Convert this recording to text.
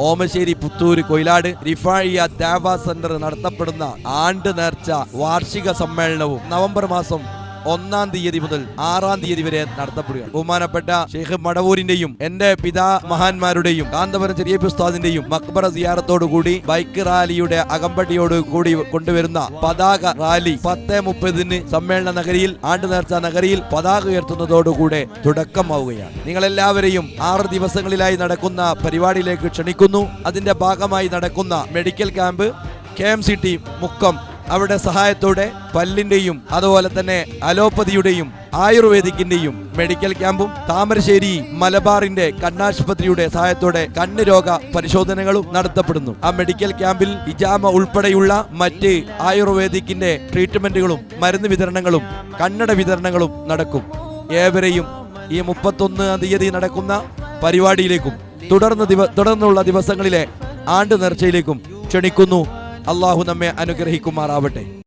ഓമശ്ശേരി പുത്തൂര് കൊയിലാട് റിഫാഴിയ ദേവ centre നടത്തപ്പെടുന്ന ആണ്ട് നേർച്ച വാർഷിക സമ്മേളനവും നവംബർ മാസം ഒന്നാം തീയതി മുതൽ ആറാം തീയതി വരെ നടത്തപ്പെടുകയാണ്. ബഹുമാനപ്പെട്ട ഷെയ്ഖ് മടവൂരിന്റെയും എന്റെ പിതാ മഹാന്മാരുടെയും കാന്തപുരം ചെറിയ പുസ്താദിന്റെയും മക്ബറ സിയാറത്തോടുകൂടി ബൈക്ക് റാലിയുടെ അകമ്പടിയോട് കൂടി കൊണ്ടുവരുന്ന പതാക റാലി പത്ത് മുപ്പതിന് സമ്മേളന നഗരിയിൽ ആണ്ട് നേർച്ച നഗരിയിൽ പതാക ഉയർത്തുന്നതോടുകൂടെ തുടക്കമാവുകയാണ്. നിങ്ങൾ എല്ലാവരെയും ആറ് ദിവസങ്ങളിലായി നടക്കുന്ന പരിപാടിയിലേക്ക് ക്ഷണിക്കുന്നു. അതിന്റെ ഭാഗമായി നടക്കുന്ന medical camp K M C T Mukkam അവരുടെ സഹായത്തോടെ പല്ലിന്റെയും അതുപോലെ തന്നെ അലോപ്പതിയുടെയും ആയുർവേദിക്കിന്റെയും മെഡിക്കൽ ക്യാമ്പും താമരശ്ശേരി മലബാറിന്റെ കണ്ണാശുപത്രിയുടെ സഹായത്തോടെ കണ്ണ് രോഗ പരിശോധനകളും നടത്തപ്പെടുന്നു. ആ മെഡിക്കൽ ക്യാമ്പിൽ ഇജാമ ഉൾപ്പെടെയുള്ള മറ്റ് ആയുർവേദിക്കിന്റെ ട്രീറ്റ്മെന്റുകളും മരുന്ന് വിതരണങ്ങളും കണ്ണട വിതരണങ്ങളും നടക്കും. ഏവരെയും ഈ മുപ്പത്തൊന്നാം തീയതി നടക്കുന്ന പരിപാടിയിലേക്കും തുടർന്ന് തുടർന്നുള്ള ദിവസങ്ങളിലെ ആണ്ട് നേർച്ചയിലേക്കും ക്ഷണിക്കുന്നു. അള്ളാഹു നമ്മെ അനുഗ്രഹിക്കുമാറാവട്ടെ.